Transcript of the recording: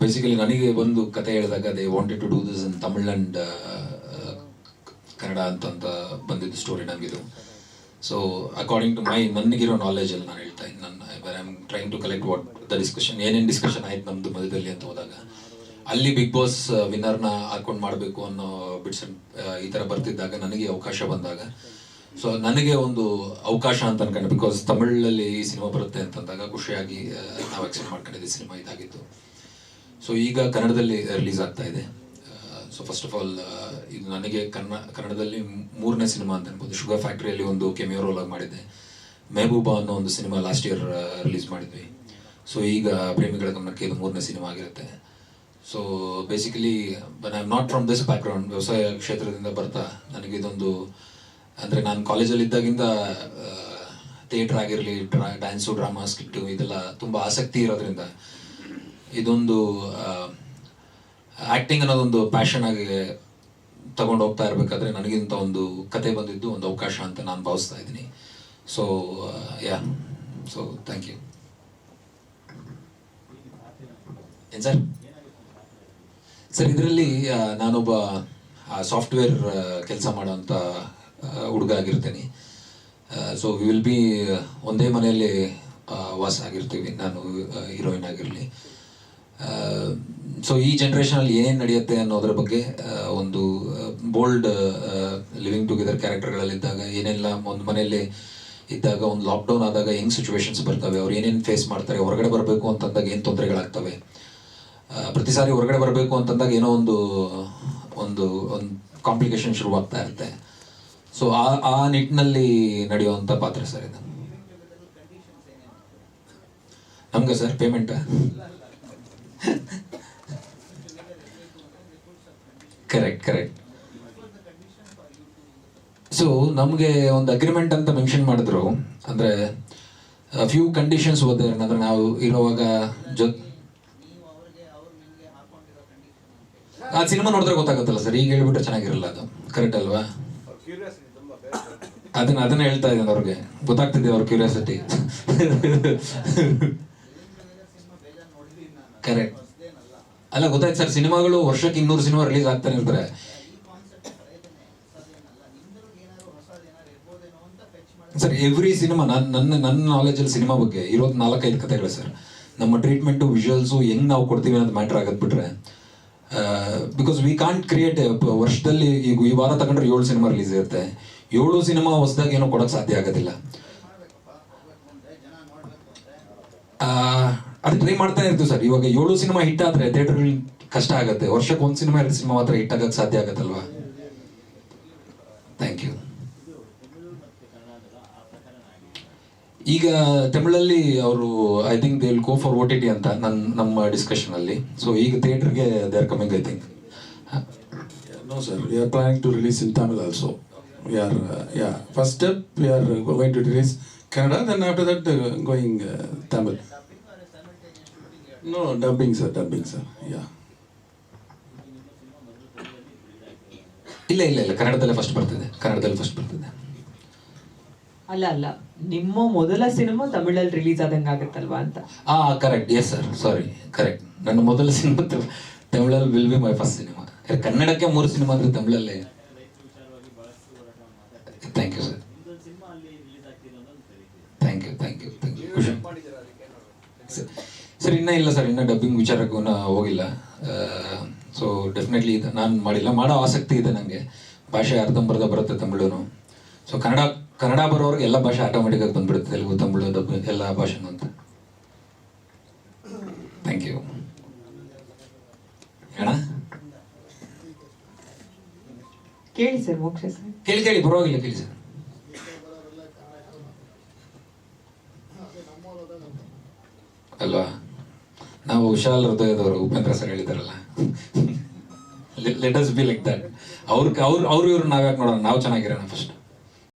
Basically ನನಗೆ ಒಂದು ಕತೆ ಹೇಳಿದಾಗ they wanted to do this in Tamil and Kannada ಅಂತ ಅಂತ ಬಂದಿದ್ದು ಸ್ಟೋರಿ ನಮಗಿದು ಸೊ ಅಕಾರ್ಡಿಂಗ್ ಟು ಮೈ ನನಗಿರೋ ನಾಲೆಜಲ್ಲಿ ನಾನು ಹೇಳ್ತಾ ಇದ್ದೀನಿ ನನ್ನ I am trying to collect what the discussion ಏನೇನು ಡಿಸ್ಕಷನ್ ಆಯ್ತು ನಮ್ಮದು ಮಧ್ಯದಲ್ಲಿ ಅಂತ ಹೋದಾಗ ಅಲ್ಲಿ ಬಿಗ್ ಬಾಸ್ ವಿನ್ನರ್ನ ಹಾಕೊಂಡು ಮಾಡಬೇಕು ಅನ್ನೋ ಬಿಟ್ಸ್ ಈ ಥರ ಬರ್ತಿದ್ದಾಗ ನನಗೆ ಅವಕಾಶ ಬಂದಾಗ ಸೊ ನನಗೆ ಒಂದು ಅವಕಾಶ ಅಂತ ಅನ್ಕೊಂಡೆ. ಬಿಕಾಸ್ ತಮಿಳಲ್ಲಿ ಈ ಸಿನಿಮಾ ಬರುತ್ತೆ ಅಂತಂದಾಗ ಖುಷಿಯಾಗಿ ಆ, ನಾವು ಎಕ್ಸೆಪ್ಟ್ ಮಾಡ್ಕೊಂಡಿದ್ದೆ ಸಿನಿಮಾ ಇದಾಗಿತ್ತು. ಸೊ ಈಗ ಕನ್ನಡದಲ್ಲಿ ರಿಲೀಸ್ ಆಗ್ತಾ ಇದೆ. ಸೊ ಫಸ್ಟ್ ಆಫ್ ಆಲ್ ಇದು ನನಗೆ ಕನ್ನ ಕನ್ನಡದಲ್ಲಿ ಮೂರನೇ ಸಿನಿಮಾ ಅಂತ ಅನ್ಬೋದು. ಶುಗರ್ ಫ್ಯಾಕ್ಟ್ರಿಯಲ್ಲಿ ಒಂದು ಕೆಮಿಯೋ ರೋಲ್ ಆಗಿ ಮಾಡಿದ್ದೆ. ಮೆಹಬೂಬಾ ಅನ್ನೋ ಒಂದು ಸಿನಿಮಾ ಲಾಸ್ಟ್ ಇಯರ್ ರಿಲೀಸ್ ಮಾಡಿದ್ವಿ. ಸೊ ಈಗ ಪ್ರೇಮಿಗಳ ಗಮನಕ್ಕೆ ಇದು ಮೂರನೇ ಸಿನಿಮಾ ಆಗಿರುತ್ತೆ. So basically but I am not from this background ವ್ಯವಸಾಯ ಕ್ಷೇತ್ರದಿಂದ ಬರ್ತಾ ನನಗೆ ಇದೊಂದು, ಅಂದರೆ ನಾನು ಕಾಲೇಜಲ್ಲಿ ಇದ್ದಾಗಿಂದ ಥಿಯೇಟ್ರ್ ಆಗಿರಲಿ ಡ್ರಾ ಡ್ಯಾನ್ಸು ಡ್ರಾಮಾ ಸ್ಕಿಟ್ಟು ಇದೆಲ್ಲ ತುಂಬ ಆಸಕ್ತಿ ಇರೋದ್ರಿಂದ ಇದೊಂದು ಆ್ಯಕ್ಟಿಂಗ್ ಅನ್ನೋದೊಂದು ಪ್ಯಾಷನ್ ಆಗಿ ತಗೊಂಡು ಹೋಗ್ತಾ ಇರಬೇಕಾದ್ರೆ ನನಗಿಂತ ಒಂದು ಕತೆ ಬಂದಿದ್ದು ಒಂದು ಅವಕಾಶ ಅಂತ ನಾನು ಭಾವಿಸ್ತಾ ಇದ್ದೀನಿ. So yeah so thank you ಏನು ಸರ್? ಸರ್, ಇದರಲ್ಲಿ ನಾನೊಬ್ಬ ಸಾಫ್ಟ್ವೇರ್ ಕೆಲಸ ಮಾಡೋಂಥ ಹುಡುಗ ಆಗಿರ್ತೀನಿ. ಸೊ ವಿಲ್ ಬಿ ಒಂದೇ ಮನೆಯಲ್ಲಿ ವಾಸ ಆಗಿರ್ತೀವಿ. ನಾನು ಹೀರೋಯಿನ್ ಆಗಿರಲಿ. ಸೊ ಈ ಜನ್ರೇಷನಲ್ಲಿ ಏನೇನು ನಡೆಯುತ್ತೆ ಅನ್ನೋದ್ರ ಬಗ್ಗೆ ಒಂದು ಬೋಲ್ಡ್ ಲಿವಿಂಗ್ ಟುಗೆದರ್ ಕ್ಯಾರೆಕ್ಟರ್ಗಳಲ್ಲಿದ್ದಾಗ ಏನೆಲ್ಲ ಒಂದು ಮನೆಯಲ್ಲಿ ಇದ್ದಾಗ, ಒಂದು ಲಾಕ್ಡೌನ್ ಆದಾಗ ಹೆಂಗೆ ಸಿಚುವೇಶನ್ಸ್ ಬರ್ತವೆ, ಅವ್ರು ಏನೇನು ಫೇಸ್ ಮಾಡ್ತಾರೆ, ಹೊರಗಡೆ ಬರಬೇಕು ಅಂತಂದಾಗ ಏನು ತೊಂದರೆಗಳಾಗ್ತವೆ? ಪ್ರತಿ ಸಾರಿ ಹೊರಗಡೆ ಬರಬೇಕು ಅಂತಂದಾಗ ಏನೋ ಒಂದು ಒಂದು ಒಂದು ಕಾಂಪ್ಲಿಕೇಶನ್ ಶುರುವಾಗ್ತಾ ಇರುತ್ತೆ. ಸೊ ಆ ಆ ನಿಟ್ಟಿನಲ್ಲಿ ನಡೆಯುವಂಥ ಪಾತ್ರ ಸರ್ ಇದು. ನಮಗೆ sir payment correct correct so ನಮಗೆ ಒಂದು ಅಗ್ರಿಮೆಂಟ್ ಅಂತ ಮೆನ್ಷನ್ ಮಾಡಿದ್ರು. ಅಂದರೆ ಫ್ಯೂ ಕಂಡೀಷನ್ಸ್ ಓದಿದ್ರೆ ಅಂದ್ರೆ ನಾವು ಇರೋವಾಗ ಜೊತೆ ಆ ಸಿನಿಮಾ ನೋಡಿದ್ರೆ ಗೊತ್ತಾಗುತ್ತಲ್ಲ ಸರ್. ಈಗ ಹೇಳ್ಬಿಟ್ರೆ ಚೆನ್ನಾಗಿರಲ್ಲ ಅದು. ಕರೆಕ್ಟ್ ಅಲ್ವಾ? ಅದನ್ನ ಅದನ್ನ ಹೇಳ್ತಾ ಇದ್ದಾನೆ ಅವ್ರಿಗೆ. ಗೊತ್ತಾಗ್ತಿದೆ ಅವ್ರ ಕ್ಯೂರಿಯಾಸಿಟಿ ಕರೆಕ್ಟ್ ಅಲ್ಲ, ಗೊತ್ತಾಯ್ತು ಸರ್. ಸಿನಿಮಾಗಳು ವರ್ಷಕ್ಕೆ ಇನ್ನೂರು ಸಿನಿಮಾ ರಿಲೀಸ್ ಆಗ್ತಾನೆ ಇರ್ತಾರೆ ಸರ್ ಎವ್ರಿ ಸಿನಿಮಾ ನನ್ನ ನನ್ನ ನನ್ನ ನಾಲೆಜಲ್ಲಿ ಸಿನಿಮಾ ಬಗ್ಗೆ ಇರೋದು ನಾಲ್ಕೈದು ಕಥೆಗಳು ಸರ್. ನಮ್ಮ ಟ್ರೀಟ್ಮೆಂಟು ವಿಜುವಲ್ಸು ಹೆಂಗ್ ನಾವು ಕೊಡ್ತೀವಿ ಅನ್ನೋದು ಮ್ಯಾಟ್ರ್ ಆಗದ್ ಬಿಟ್ರೆ ಬಿಕಾಸ್ ವಿ ಕಾಂಟ್ ಕ್ರಿಯೇಟ್ ವರ್ಷದಲ್ಲಿ ಈಗ ಈ ವಾರ ತಗೊಂಡ್ರೆ ಏಳು ಸಿನಿಮಾ ರಿಲೀಸ್ ಇರುತ್ತೆ. ಏಳು ಸಿನಿಮಾ ಹೊಸದಾಗಿ ಏನೋ ಕೊಡೋಕೆ ಸಾಧ್ಯ ಆಗೋದಿಲ್ಲ. ಅದು ಟ್ರೈ ಮಾಡ್ತಾನೆ ಇರ್ತೀವಿ ಸರ್. ಇವಾಗ ಏಳು ಸಿನಿಮಾ ಹಿಟ್ ಆದ್ರೆ ಥಿಯೇಟರ್ ಕಷ್ಟ ಆಗುತ್ತೆ. ವರ್ಷಕ್ಕೆ ಒಂದು ಸಿನಿಮಾ ಎರಡು ಸಿನಿಮಾ ಮಾತ್ರ ಹಿಟ್ ಆಗಕ್ಕೆ ಸಾಧ್ಯ ಆಗತ್ತಲ್ವಾ? ಥ್ಯಾಂಕ್ ಯು ಈಗ ತಮಿಳಲ್ಲಿ ಅವರು I think they will go for O T T ಅಂತ ನನ್ನ ನಮ್ಮ ಡಿಸ್ಕಷನ್ ಅಲ್ಲಿ. ಸೊ ಈಗ ಥಿಯೇಟರ್ಗೆ they are coming I think no sir we are planning to release in Tamil also we are yeah first step we are going to release Kannada then after that going uh, going dubbing sir No, dubbing, sir. Dubbing, sir. Yeah. ಇಲ್ಲ ಇಲ್ಲ ಇಲ್ಲ. ಕನ್ನಡದಲ್ಲೇ first ಬರ್ತಿದೆ. ಕನ್ನಡದಲ್ಲಿ first ಬರ್ತಿದೆ. ಅಲ್ಲ ಅಲ್ಲ. ನಿಮ್ಮ ಮೊದಲ ಸಿನಿಮಾ ತಮಿಳಲ್ಲಿ ರಿಲೀಸ್ ಆದಂಗೆ ಆಗುತ್ತಲ್ವಾ ಅಂತ? ಆ correct yes sir sorry correct ನನ್ನ ಮೊದಲ cinema ತಮಿಳಲ್ಲಿ will be my first cinema. ಕನ್ನಡಕ್ಕೆ ಮೂರು ಸಿನಿಮಾ ಅಂದ್ರೆ ತಮಿಳಲ್ಲೇ. Thank you sir thank you thank you thank you ಖುಷಿ ಸರ್- ಸರ್ ಇನ್ನೂ ಇಲ್ಲ ಸರ್ ಇನ್ನೂ ಡಬ್ಬಿಂಗ್ ವಿಚಾರಕ್ಕೂ ಹೋಗಿಲ್ಲ. ಸೊ ಡೆಫಿನೆಟ್ಲಿ ಇದು ನಾನು ಮಾಡಿಲ್ಲ ಮಾಡೋ ಆಸಕ್ತಿ ಇದೆ ನನಗೆ ಭಾಷೆ ಅರ್ಧಂಬರ್ಧ ಬರುತ್ತೆ ತಮಿಳುನು. ಸೊ ಕನ್ನಡ ಕನ್ನಡ ಬರೋರಿಗೆ ಎಲ್ಲ ಭಾಷೆ ಆಟೋಮೆಟಿಕಾಗಿ ಬಂದ್ಬಿಡುತ್ತೆ ತೆಲುಗು ತಮಿಳು ಡಬ್ಬು ಎಲ್ಲ ಭಾಷೆನೂ ಅಂತ. ಥ್ಯಾಂಕ್ ಯು ಅಣ್ಣ? ಕೇಳಿ ಸರ್ ಮೋಕ್ಷ ಸರ್. ಕೇಳಿ ಕೇಳಿ ಪರವಾಗಿಲ್ಲ ಕೇಳಿ ಸರ್. ಅಲ್ವಾ? ನಾವು ವಿಶಾಲ್ ಹೃದಯದವರು Upendra sir ಹೇಳಿದಾರಲ್ಲ. Let us be like that ಅವ್ರ ಅವ್ರ, ಅವ್ರು ಇವ್ರು ನಾವ್ಯಾಕೆ ನೋಡೋಣ. ನಾವು ಚೆನ್ನಾಗಿರೋಣ ಫಸ್ಟ್